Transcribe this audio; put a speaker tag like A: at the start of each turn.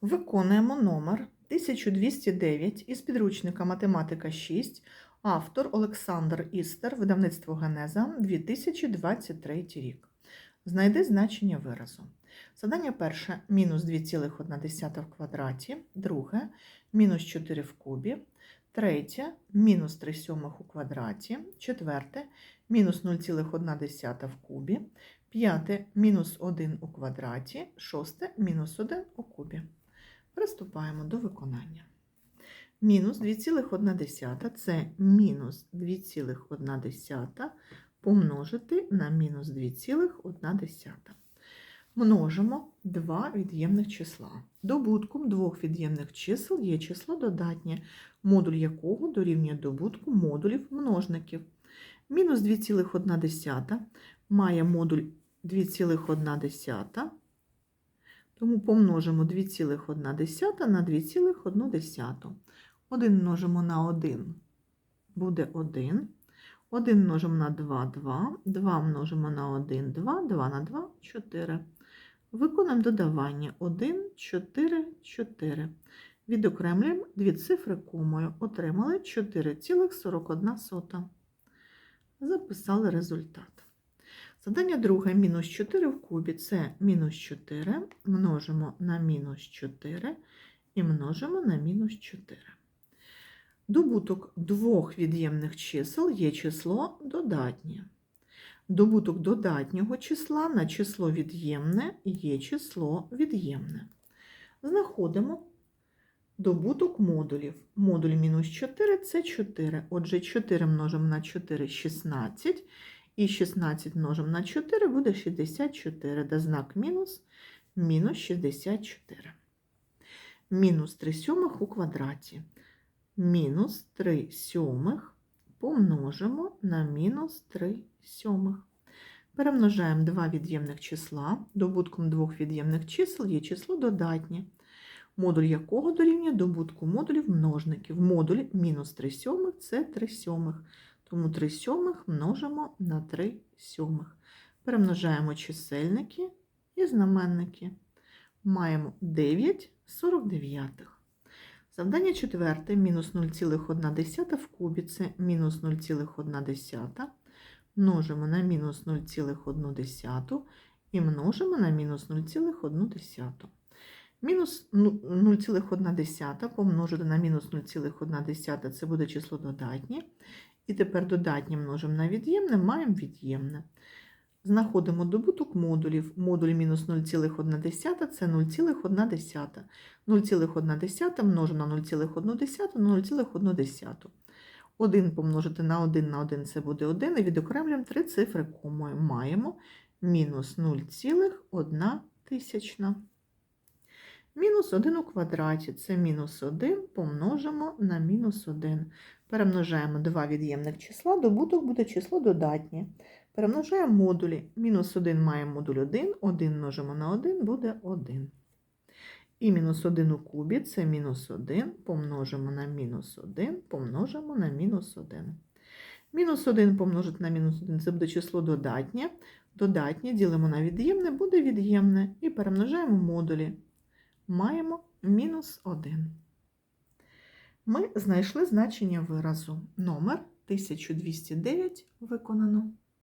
A: Виконуємо номер 1209 із підручника Математика 6, автор Олександр Істер, видавництво Генеза 2023 рік. Знайди значення виразу. Задання перше мінус 2,1 в квадраті, друге мінус 4 в кубі, третє мінус 3 сьомих у квадраті, четверте мінус 0,1 в кубі, п'яте мінус 1 у квадраті, шосте мінус 1 у кубі. Приступаємо до виконання. Мінус 2,1 це мінус 2,1 помножити на мінус 2,1. Множимо два від'ємних числа. Добутком двох від'ємних чисел є число додатнє, модуль якого дорівнює добутку модулів множників. Мінус 2,1 має модуль 2,1, тому помножимо 2,1 на 2,1. 1 множимо на 1 буде 1. 1 множимо на 2 2. 2 множимо на 1 2. 2 на 2 4. Виконуємо додавання 1, 4, 4. Відокремлюємо дві цифри комою. Отримали 4,41. Записали результат. Задання друге мінус 4 в кубі це мінус 4, множимо на мінус 4 і множимо на мінус 4. Добуток двох від'ємних чисел є число додатнє. Добуток додатнього числа на число від'ємне є число від'ємне. Знаходимо добуток модулів. Модуль мінус 4 це 4. Отже, 4 множимо на 4 – 16. І 16 множимо на 4 буде 64, де знак мінус мінус 64. Мінус 3 сьомих у квадраті. Мінус 3 сьомих помножимо на мінус 3 сьомих. Перемножаємо два від'ємних числа. Добутком двох від'ємних чисел є число додатнє, модуль якого дорівнює добутку модулів множників. Модуль мінус 3 сьомих це 3 сьомих. Тому 3 сьомих множимо на 3 сьомих. Перемножаємо чисельники і знаменники. Маємо 9 49. Завдання четверте. Мінус 0,1 в кубі це мінус 0,1. Множимо на мінус 0,1 і множимо на мінус 0,1. Мінус 0,1 помножити на мінус 0,1 це буде число додатнє. І тепер додатнє множимо на від'ємне, маємо від'ємне. Знаходимо добуток модулів. Модуль мінус 0,1 це 0,1. 0,1 множимо на 0,1 на 0,1. 1 помножити на 1 на 1 це буде 1. І відокремлюємо три цифри комою. Маємо мінус 0,1 тисячна. Мінус 1 у квадраті це мінус 1 помножимо на мінус 1. Перемножаємо два від'ємних числа, добуток буде число додатнє. Перемножаємо модулі. Мінус 1 має модуль 1, 1 множимо на 1 буде 1. І мінус 1 у кубі це мінус 1, помножимо на мінус 1, помножимо на мінус 1. Мінус 1 помножити на мінус 1 це буде число додатнє. Додатнє ділимо на від'ємне, буде від'ємне. І перемножаємо модулі. Маємо мінус 1. Ми знайшли значення виразу. Номер 1209 виконано.